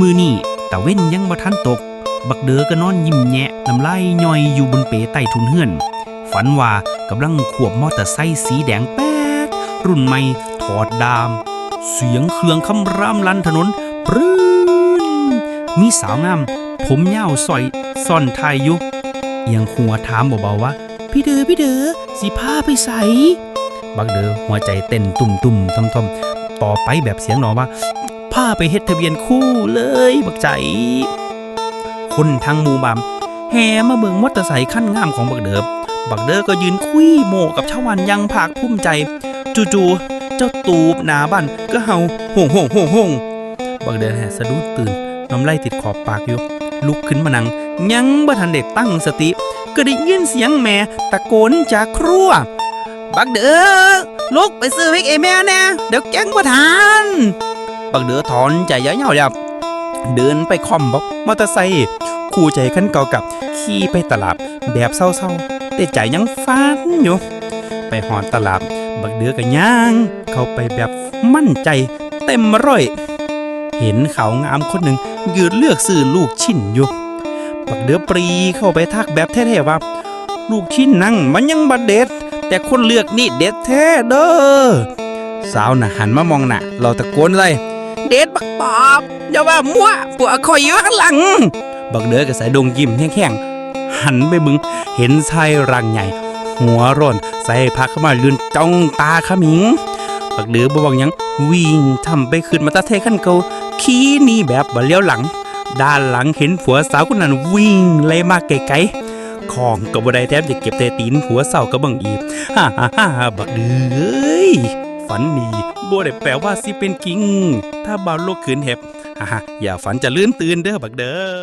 มือนี่ตะเว้นยังบ่ทันตก บักเดอก็นอนยิ้มแยะน้ำลายย่อยอยู่บนเปใต้ทุนเฮือน ฝันว่ากำลังขวบมอเตอร์ไซค์สีแดงแป๊ด รุ่นใหม่ถอดดาม เสียงเครื่องคำรามลันถนนปรื้นมีสาวงาม ผมยาวสอยซ่อนไทยอยู่เอียงหัวถามเบาๆว่า พี่เดอพี่เดอสิพาไปใสบักเดอหัวใจเต้นตุ่มตุ่มๆทอมๆต่อไปแบบเสียงหนอว่าาไปเฮ็ดทะเบียนคู่เลยบักใจ คนทางหมู่บามแห่มาเบิ่งมอเตอร์ไซค์ขั้นงามของบักเดอบักเดอก็ยืนคุยโมกับชาววันยังภาคภูมิใจ จู่ๆเจ้าตูบหนาบ้านก็เห่าห่งห่งห่งห่งบักเดอแห่สะดุ้งตื่นน้ำไหลติดขอบปากอยู่ ลุกขึ้นมานั่งยังบ่ทันได้ตั้งสติ ก็ได้ยินเสียงแม่ตะโกนจากครัว บักเดอลุกไปซื้อวิกเอแม่แน่เดี๋ยวแกงบ่ทัน บักเดือถอนใจยาวๆแล้วเดินไปคอมบอกมอเตอร์ไซค์คู่ใจคันเก่ากับขี่ไปตลาดแบบเศร้าๆแต่ใจยังฟันอยู่ ไปหอนตลาดบักเดือกับย่าง เข้าไปแบบมั่นใจเต็มร้อยเห็นเขางามคนหนึ่งยืนเลือกซื้อลูกชิ้นอยู่บักเดือปรีเข้าไปทักแบบแท้ๆว่าลูกชิ้นนั่งมันยังบัดเด็ด แต่คนเลือกนี่เด็ดแท้เด้อสาวน่ะหันมามองหน่ะ เราตะโกนเลย เด็ดบักปอบอย่าว่ามั่วปัวคอยอยู่ข้างหลัง บักเดือกับสายดงยิ้มแห้งๆหันไปบึงเห็นชายร่างใหญ่ หัวร่นใส่พักเข้ามาลืนจ้องตาขมิงบักเดือบ่บอกยังวิ่งทำไปขึ้นมาตาเทขันเกาขี่นี่แบบบ่เลี้ยวหลัง ด้านหลังเห็นผัวสาวคนนั้นวิ่งไล่มาไกลๆของกบ่ได้แทบจะเก็บแต่ตีนผัวสาวก็บังอีบฮ่าฮ่าฮ่าบักเดือย ฝันดีบ่ได้แปลว่าสิเป็นจริง ถ้าบ่าวโลกขืนเห็บฮ่าฮ่าอย่าฝันจะลื่นตื่นเด้อบักเด้อ